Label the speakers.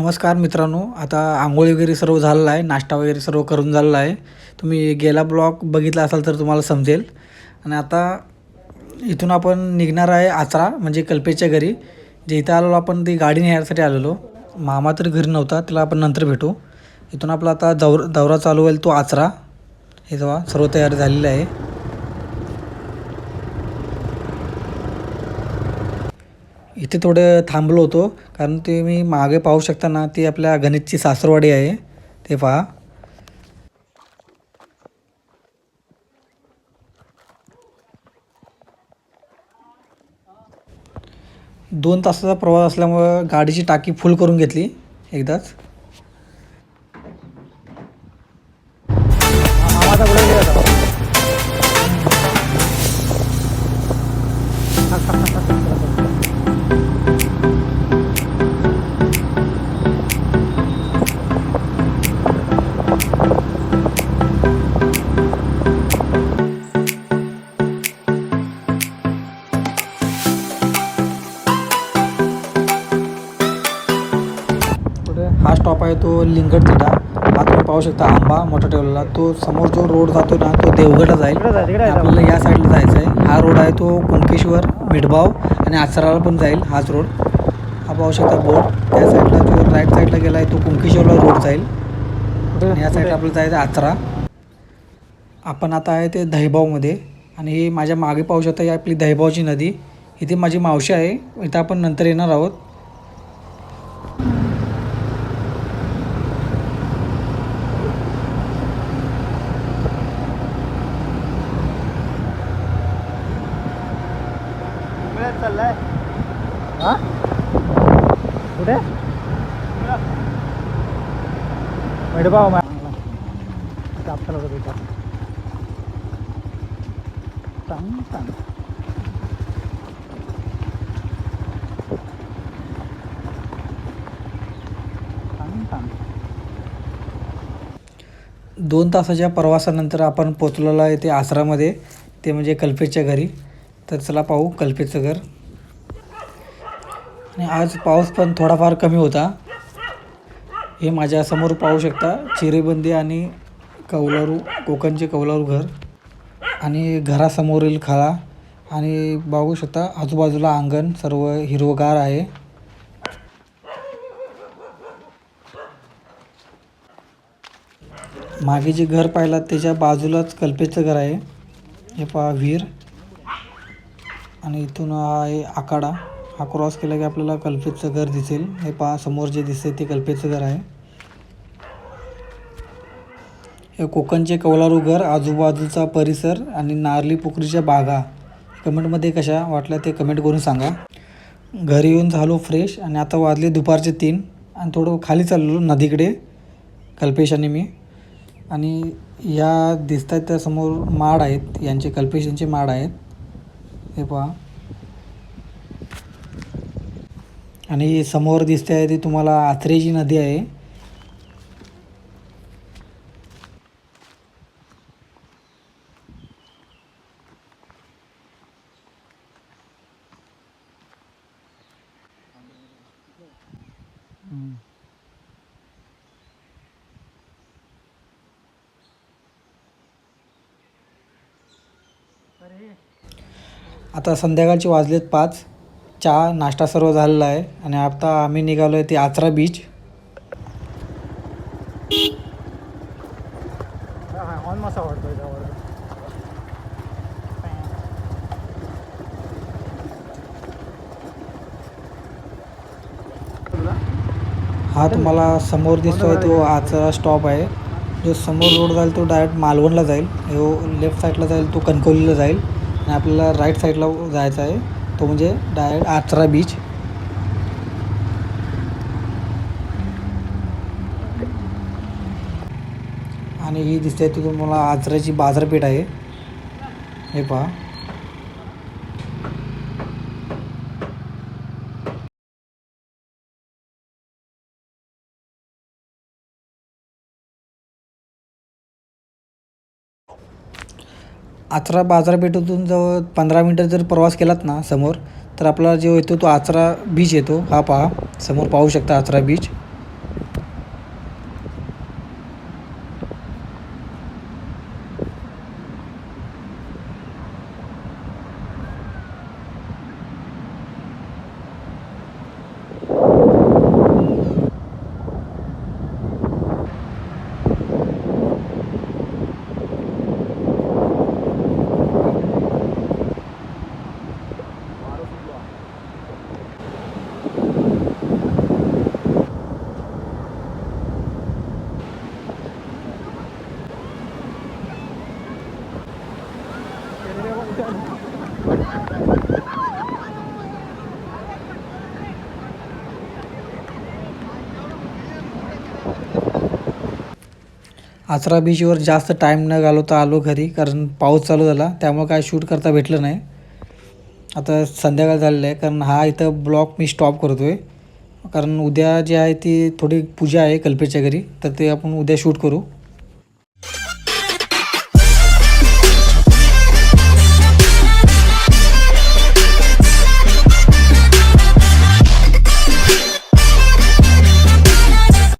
Speaker 1: नमस्कार मित्रांनो आता आंघोळ वगैरे सर्व झालेलं आहे नाश्ता वगैरे सर्व करून झालेला आहे. तुम्ही गेला ब्लॉग बघितला असाल तर तुम्हाला समजेल. आणि आता इथून आपण निघणार आहे आचरा म्हणजे कल्पेच्या घरी. जे इथं आलेलो आपण ती गाडी न्यायसाठी आलेलो. मामा तर घरी नव्हता त्याला आपण नंतर भेटू. इथून आपला आता दौर दौरा चालू होईल तो आचरा. हे जेव्हा सर्व तयार झालेलं आहे. इथे थोडं थांबलो होतो कारण ते मी मागे पाहू शकता ना ती आपल्या गणितची सासरवाडी आहे ते पहा. दोन तासाचा प्रवास असल्यामुळं गाडीची टाकी फुल करून घेतली एकदाच. स्टॉप आहे तो लिंगड तिडा. हा तुम्ही पाहू शकता आंबा मोठा ठेवलेला. तो समोर जो रोड जातो ना तो देवगडला जाईल. आपल्याला या साईडला जायचं आहे हा रोड आहे तो कुणकेश्वर मिठभाव आणि आचराला पण जाईल हाच रोड. हा पाहू शकता बोर्ड. त्या साईडला जो राईट साईडला गेला आहे तो कुणकेश्वरला रोड जाईल. आणि या साईडला आपल्याला जायचं आचरा आपण आता आहे ते दहिभावमध्ये आणि हे माझ्या मागे पाहू शकता ही आपली दहिभावची नदी. इथे माझी मावशी आहे. इथं आपण नंतर येणार आहोत
Speaker 2: चाललाय हा कुठे? मेडबाव आपल्याला बघा टांग टांग
Speaker 1: दोन तासाच्या प्रवासानंतर आपण पोचलेला आहे ते आसरामध्ये ते म्हणजे कल्पेशच्या घरी. तर चला पाहू कल्पेचं घर. आणि आज पाऊस पण थोडाफार कमी होता. हे माझ्यासमोर पाहू शकता. चिरेबंदी आणि कौलारू कोकणचे कौलारू घर आणि घरासमोरील खळा आणि बघू शकता आजूबाजूला अंगण सर्व हिरवगार आहे. मागे जे घर पाहिलं त्याच्या बाजूलाच कल्पेचं घर आहे. हे पहा विहीर आणि इथून हा आहे आखाडा. हा क्रॉस केला की आपल्याला कल्पेचं घर दिसेल. हे पहा समोर जे दिसते ते कल्पेचं घर आहे. हे कोकणचे कौलारू घर आजूबाजूचा परिसर आणि नारली पोखरीच्या बागा. कमेंटमध्ये कशा वाटल्या ते कमेंट करून सांगा. घरी येऊन झालो फ्रेश आणि आता वाजले दुपारचे तीन आणि थोडं खाली चाललो नदीकडे कल्पेश आणि मी. आणि या दिसत आहेत त्या समोर माड आहेत यांचे कल्पेश यांचे माड आहेत. हे पहा. आणि समोर दिसते आहे ती तुम्हाला आथरेची नदी आहे. आता संध्याकाळचे वाजलेत पाच. चहा नाश्ता सर्व झालेला आहे आणि आता आम्ही निघालो आहे ते आचरा बीच हा तुम्हाला समोर दिसतोय तो आचरा स्टॉप आहे. जो समोर रोड जाईल तो डायरेक्ट मालवणला जाईल. जो लेफ्ट साईडला जाईल तो कणकवलीला जाईल. आणि आपल्याला राईट साईडला जायचा आहे. तो म्हणजे डायरेक्ट आचरा बीच आणि ही दिसते तिथून मला आचऱ्याची बाजारपेठ आहे. हे पहा. आचरा बाजारपेठेतून जवळ पंधरा मिनटं जर प्रवास केलात ना समोर तर आपला जो येतो तो आचरा बीच येतो. हा पहा समोर पाहू शकता आचरा बीच आचरा बीचवर जास्त टाईम न घालवता आलो घरी कारण पाऊस चालू झाला त्यामुळे काय शूट करता भेटलं नाही. आता संध्याकाळ झालेलं आहे कारण हा इथं ब्लॉक मी स्टॉप करतो आहे कारण उद्या जी आहे ती थोडी पूजा आहे कल्पेच्या घरी तर ते आपण उद्या शूट करू.